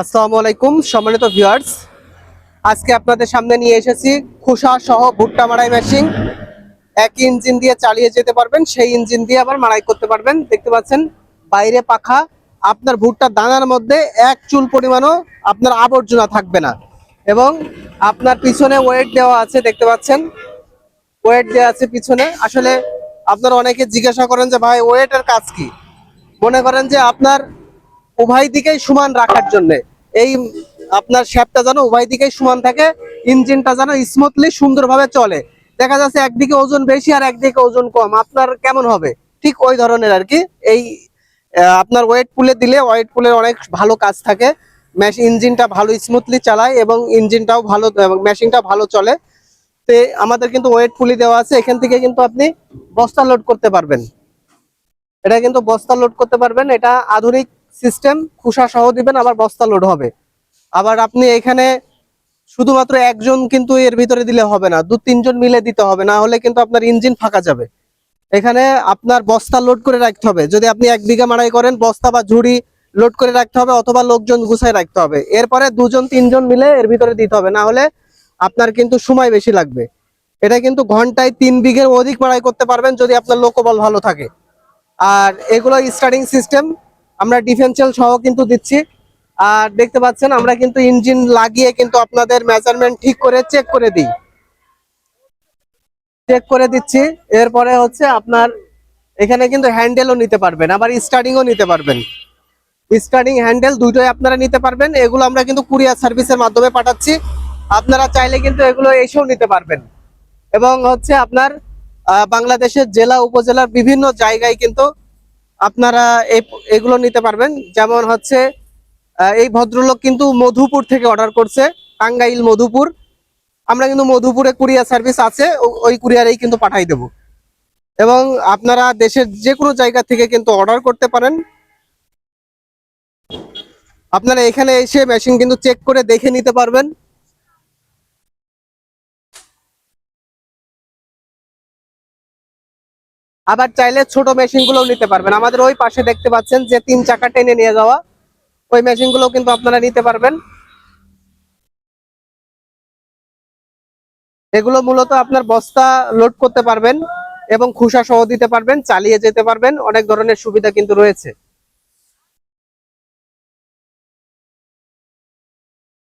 আসসালামু আলাইকুম, সম্মানিত ভিউয়ার্স আজকে আপনাদের সামনে নিয়ে এসেছি খুশা সহ ভুট্টা মারাই মেশিন এক ইঞ্জিন দিয়ে চালিয়ে যেতে পারবেন, সেই ইঞ্জিন দিয়ে আবার মারাই করতে পারবেন। দেখতে পাচ্ছেন, বাইরে পাখা, আপনার ভুট্টার দানার মধ্যে এক চুল পরিমাণও আপনার আবর্জনা থাকবে না। এবং আপনার পিছনে ওয়েট দেওয়া আছে, দেখতে পাচ্ছেন ওয়েট দেওয়া আছে পিছনে। আসলে আপনার অনেকে জিজ্ঞাসা করেন যে, ভাই ওয়েটের কাজ কি? মনে করেন যে আপনার উভয় দিকেই সমান রাখার জন্য। এই আপনার শ্যাপটা যেন উভয় দিকেই সমান থাকে, ইঞ্জিনটা যেন স্মুথলি সুন্দরভাবে চলে। দেখা যাচ্ছে একদিকে ওজন বেশি আর একদিকে ওজন কম। আপনার কেমন হবে? ঠিক ওই ধরনের আর কি। এই আপনার ওয়েট পুলে দিলে ওয়েট পুলের অনেক ভালো কাজ থাকে। মেশ ইঞ্জিনটা ভালো স্মুথলি চালায় এবং ইঞ্জিনটাও ভালো মেশিনটা ভালো চলে। তো আমাদের কিন্তু ওয়েট পুলি দেওয়া আছে। এখান থেকে কিন্তু আপনি বস্তা লোড করতে পারবেন। এটা কিন্তু বস্তা লোড করতে পারবেন, এটা আধুনিক সিস্টেম খুসা সহ দিবেন, আবার বস্তা লোড হবে। আবার আপনি এখানে শুধুমাত্র একজন কিন্তু এর ভিতরে দিলে হবে না দু তিনজন মিলে দিতে হবে, না হলে কিন্তু আপনার ইঞ্জিন ফাঁকা যাবে। এখানে আপনার বস্তা লোড করে রাখতে হবে। যদি আপনি এক বিঘা মাড়াই করেন, বস্তা বা ঝুড়ি লোড করে রাখতে হবে, অথবা লোকজন গুছাই রাখতে হবে। এরপরে দুজন, তিনজন মিলে এর ভিতরে দিতে হবে, না হলে আপনার কিন্তু সময় বেশি লাগবে। এটা কিন্তু ঘন্টায় তিন বিঘের অধিক মাড়াই করতে পারবেন, যদি আপনার লোকবল ভালো থাকে। আর এগুলো স্টার্টিং সিস্টেম আমরা ডিফেন্সিয়াল সহ কিন্তু দিচ্ছি। আর দেখতে পাচ্ছেন, আমরা কিন্তু ইঞ্জিন লাগিয়ে কিন্তু আপনাদের মেজারমেন্ট ঠিক করে চেক করে দিই। চেক করে দিচ্ছি, এরপরে হচ্ছে আপনার এখানে কিন্তু হ্যান্ডেলও নিতে পারবেন, আবার স্টার্টিংও নিতে পারবেন। স্টার্টিং হ্যান্ডেল দুটোই আপনারা নিতে পারবেন, এগুলো আমরা কিন্তু কুরিয়ার সার্ভিসের মাধ্যমে পাঠাচ্ছি। আপনারা চাইলে কিন্তু এগুলো এসেও নিতে পারবেন। এবং হচ্ছে আপনার বাংলাদেশের জেলা, উপজেলার বিভিন্ন জায়গায় কিন্তু আপনারা এগুলো নিতে পারবেন। যেমন হচ্ছে এই ভদ্রলোক কিন্তু মধুপুর থেকে অর্ডার করছে, টাঙ্গাইল মধুপুর। আমরা কিন্তু মধুপুরে কুরিয়ার সার্ভিস আছে ওই কুরিয়ারেই কিন্তু পাঠাই দেব। এবং আপনারা দেশের যে কোনো জায়গা থেকে কিন্তু অর্ডার করতে পারেন। আপনারা এখানে এসে মেশিন কিন্তু চেক করে দেখে নিতে পারবেন। আবার চাইলে ছোট মেশিনগুলো নিতে পারবেন। আমাদের ওই পাশে দেখতে পাচ্ছেন যে তিন চাকা টেনে নিয়ে যাওয়া। ওই মেশিনগুলো কিন্তু আপনারা নিতে পারবেন। এগুলো মূলত আপনার বস্তা লোড করতে পারবেন এবং খুসা সহ দিতে পারবেন, চালিয়ে যেতে পারবেন। অনেক ধরনের সুবিধা কিন্তু রয়েছে।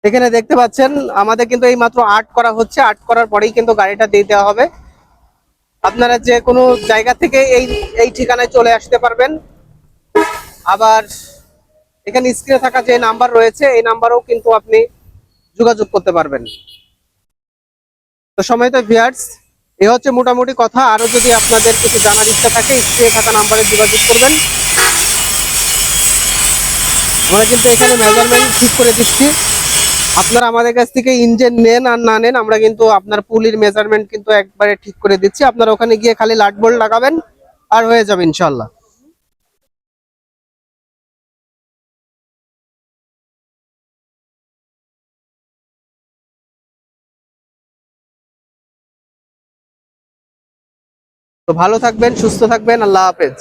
এখানে দেখতে পাচ্ছেন, আমাদের কিন্তু এই মাত্র আর্ট করা হচ্ছে। আর্ট করার পরেই কিন্তু গাড়িটা দিয়ে দেওয়া হবে। আপনারা যে কোনো জায়গা থেকে এই এই ঠিকানায় চলে আসতে পারবেন। আবার এখানে স্ক্রিনে থাকা যে নাম্বার রয়েছে, এই নাম্বারেও কিন্তু আপনি যোগাযোগ করতে পারবেন। তো সময় তো ভিয়ার্স এ হচ্ছে মোটামুটি কথা। আরও যদি আপনাদের কিছু জানার ইচ্ছা থাকে, স্ক্রিনে থাকা নাম্বারে যোগাযোগ করবেন। আমরা কিন্তু এখানে মেজারমেন্ট ঠিক করে দিচ্ছি। আপনারা আমাদের কাছ থেকে ইঞ্জিন নেন আর না নেন, আমরা কিন্তু আপনার পুলির মেজারমেন্ট কিন্তু একবারে ঠিক করে দিচ্ছি। আপনারা ওখানে গিয়ে খালি লাট বোল্ট লাগাবেন আর হয়ে যাবে ইনশাল্লাহ তো ভালো থাকবেন, সুস্থ থাকবেন, আল্লাহ হাফেজ।